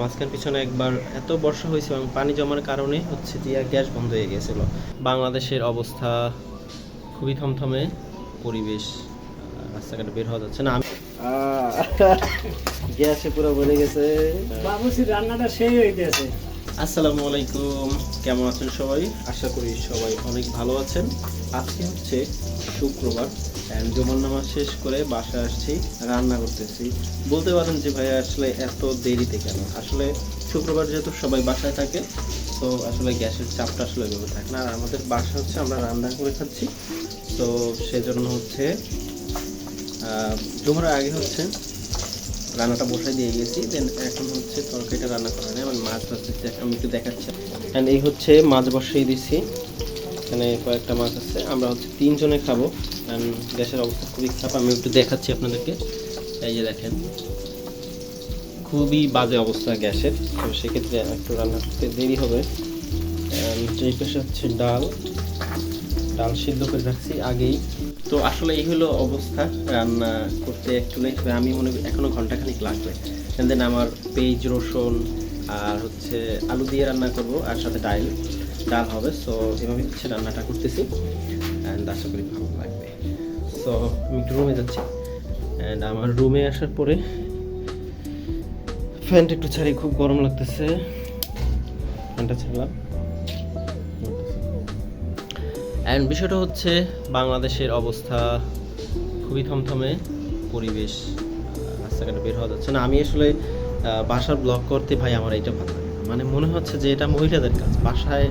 মাঝখান পিছনে একবার এত বর্ষা হয়েছিল এবং পানি জমার কারণে হচ্ছে যে গ্যাস বন্ধ হয়ে গেছিল বাংলাদেশের অবস্থা খুবই থমথমে পরিবেশ রাস্তাঘাটে বের হওয়া যাচ্ছে না। আমি গ্যাসে পুরো ভরে গেছে। বাবুসির রান্নাটা সেই হইতেছে। আসসালামু আলাইকুম। কেমন আছেন সবাই? আশা করি সবাই অনেক ভালো আছেন। আজকে হচ্ছে শুক্রবার and জুমার নামাজ শেষ করে বাসায় আসছি, রান্না করতেছি। বলতে পারেন যে ভাই, আসলে এত দেরিতে কেন? আসলে শুক্রবার যেহেতু সবাই বাসায় থাকে, তো আসলে গ্যাসের চাপটা আসলে ওইভাবে থাকে না। আর আমাদের বাসা হচ্ছে, আমরা রান্না করে খাচ্ছি। তো সেজন্য হচ্ছে জুমার আগে হচ্ছে রান্নাটা বসাই দিয়ে গেছি দেন এখন হচ্ছে তরকারিটা রান্না করা নেই আমি মাছ ভাজতেছি আমি একটু দেখাচ্ছি। অ্যান্ড এই হচ্ছে মাছ বসিয়ে দিছি, এখানে কয়েকটা মাছ আছে, আমরা হচ্ছে তিনজনে খাব। অ্যান্ড গ্যাসের অবস্থা খুবই খারাপ, আমি একটু দেখাচ্ছি আপনাদেরকে। এই যে দেখেন, খুবই বাজে অবস্থা গ্যাসের, তো সেক্ষেত্রে একটু রান্না করতে দেরি হবে। হচ্ছে ডাল ডাল সিদ্ধ করে রাখছি আগেই। তো আসলে এই হলো অবস্থা, রান্না করতে হবে আমি মনে করি এখনও ঘন্টাখানিক লাগবে। দেন আমার পেঁয়াজ, রসুন আর হচ্ছে আলু দিয়ে রান্না করব আর সাথে ডাল ডাল হবে। সো এভাবে হচ্ছে রান্নাটা করতেছি। অ্যান্ড আশা করি ভালো লাগবে। সো আমি রুমে যাচ্ছি। অ্যান্ড আমার রুমে আসার পরে ফ্যানটা একটু ছাড়ি, খুব গরম লাগতেছে। ফ্যানটা ছাড়লাম। অ্যান্ড বিষয়টা হচ্ছে বাংলাদেশের অবস্থা খুবই থমথমে, পরিবেশ রাস্তাঘাটে বের হওয়া যাচ্ছে না। আমি আসলে বাসার ব্লগ করতে ভাই আমার এটা ভালো লাগে। মানে মনে হচ্ছে যে এটা মহিলাদের কাজ। বাসায়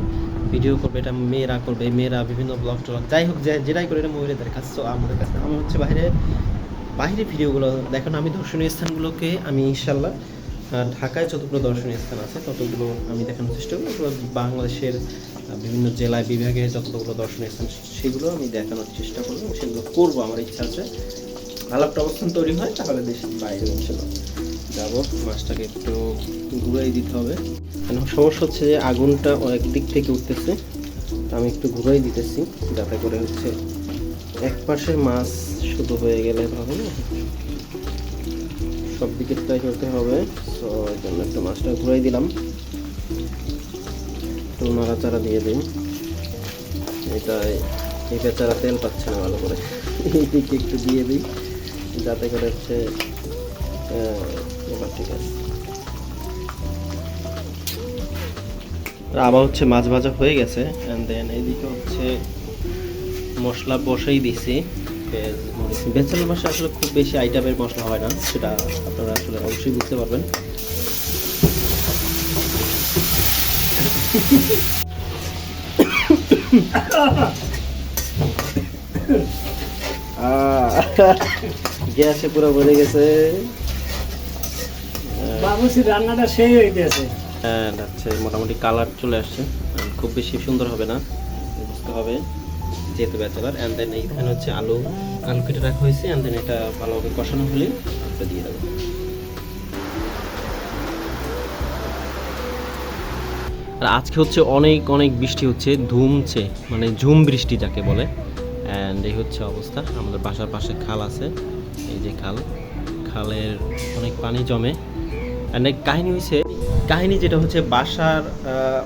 ভিডিও করবে, এটা মেয়েরা করবে, মেয়েরা বিভিন্ন ব্লগ টলগ, যাই হোক যেটাই করে, এটা মহিলাদের কাজ। তো আমাদের কাছে আমি হচ্ছে বাইরে বাইরে ভিডিওগুলো দেখুন আমি দর্শনীয় স্থানগুলোকে আমি ইনশাল্লাহ ঢাকায় যতগুলো দর্শনীয় স্থান আছে। ততগুলো আমি দেখানোর চেষ্টা করব। অথবা বাংলাদেশের বিভিন্ন জেলায় বিভাগে যতগুলো দর্শনীয় স্থান, সেগুলো আমি দেখানোর চেষ্টা করব সেগুলো করব, আমার ইচ্ছা আছে। ভালো একটা অবস্থান তৈরি হয়, তাহলে দেশের বাইরে ইনশাল্লাহ যাব। মাছটাকে একটু ঘুরাই দিতে হবে। কেন, সমস্যা হচ্ছে যে আগুনটা অনেক দিক থেকে উঠতেছে। আমি একটু ঘুরাই দিতেছি, যাতে করে হচ্ছে এক পাশের মাছ শুধু হয়ে গেলে ভালো না সব দিকে ট্রাই করতে হবে। তো এই জন্য একটু মাছটা ঘুরাই দিলাম। একটু নাড়াচাড়া দিয়ে দিন এটা এই বেচারা তেল পাচ্ছে না ভালো করে। এই এইদিকে একটু দিয়ে দিই, যাতে করে হচ্ছে এবার ঠিক আছে। আবার হচ্ছে মাছ ভাজা হয়ে গেছে। অ্যান্ড দেন এইদিকে হচ্ছে মশলা বসেই দিছি। পেঁয়াজ, মরিচ। বেচারার বাসা আসলে খুব বেশি আইটেমের মশলা হয় না সেটা আপনারা আসলে অবশ্যই বুঝতে পারবেন। গ্যাসে পুরো ভরে গেছে। রান্নাটা সেই হ্যাঁ মোটামুটি কালার চলে আসছে খুব বেশি সুন্দর হবে না বুঝতে হবে। যেহেতু ব্যাচেলার অ্যান্ড দেন এইখানে হচ্ছে আলু আলু কেটে রাখা হয়েছে অ্যান্ড দেন এটা ভালোভাবে কষানো হলে আলুটা দিয়ে দেবো। আর আজকে হচ্ছে অনেক অনেক বৃষ্টি হচ্ছে, ধুমছে মানে ঝুম বৃষ্টি যাকে বলে। অ্যান্ড এই হচ্ছে অবস্থা, আমাদের বাসার পাশে খাল আছে, এই যে খাল, খালের অনেক পানি জমে। অ্যান্ড কাহিনী হয়েছে কাহিনী যেটা হচ্ছে, বাসার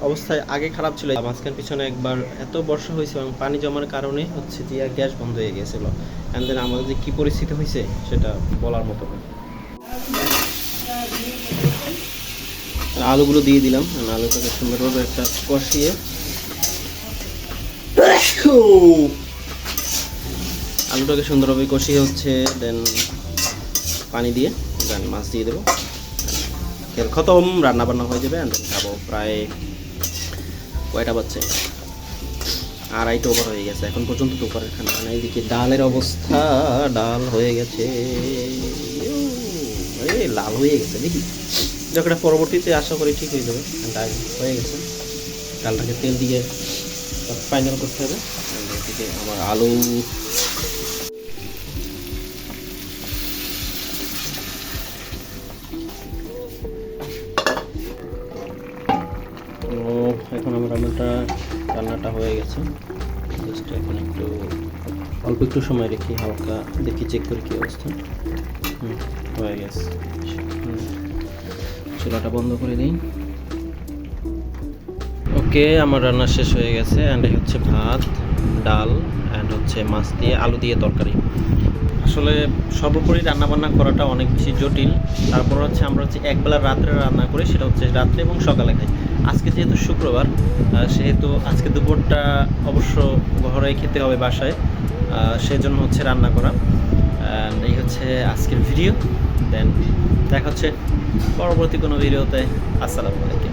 অবস্থায় আগে খারাপ ছিল। মাঝখান পিছনে একবার এত বর্ষা হয়েছে এবং পানি জমার কারণে হচ্ছে যে গ্যাস বন্ধ হয়ে গেছিল অ্যান্ড দেন আমাদের যে কী পরিস্থিতি হয়েছে, সেটা বলার মতো না। আলুগুলো দিয়ে দিলাম। আলুটাকে সুন্দরভাবে একটা কষিয়ে। আলুটাকে সুন্দরভাবে কষিয়ে হচ্ছে দেন পানি দিয়ে দেন মাছ দিয়ে দেবো। তেল খতম রান্না বান্না হয়ে যাবে খাব প্রায় কয়টা বাজছে? আড়াইটা ওভার হয়ে গেছে, এখন পর্যন্ত দুপুরের খানা। না এইদিকে ডালের অবস্থা, ডাল হয়ে গেছে। লাল হয়ে গেছে, দেখি। যখন পরবর্তীতে আশা করি ঠিক হয়ে যাবে, ডাল হয়ে গেছে। ডালটাকে তেল দিয়ে ফাইনাল করতে হবে। এদিকে আমার আলু এখন রান্নাটা হয়ে গেছে। জাস্ট এখন একটু অল্প একটু সময় রেখে হালকা দেখি চেক করি কী অবস্থা। হুম, হয়ে গেছে। চুলাটা বন্ধ করে দিই। ওকে আমার রান্না শেষ হয়ে গেছে। অ্যান্ড হচ্ছে ভাত ডাল অ্যান্ড হচ্ছে মাছ দিয়ে আলু দিয়ে তরকারি। আসলে সর্বোপরি রান্না বান্না করাটা অনেক বেশি জটিল। তারপর হচ্ছে আমরা হচ্ছে একবেলা রাত্রে রান্না করি, সেটা হচ্ছে রাত্রে এবং সকালে খাই। আজকে যেহেতু শুক্রবার সেহেতু আজকে দুপুরটা অবশ্য ঘরে খেতে হবে বাসায় সেজন্য হচ্ছে রান্না করা। এই হচ্ছে আজকের ভিডিও দেন দেখা হচ্ছে পরবর্তী কোনো ভিডিওতে আসসালামু আলাইকুম।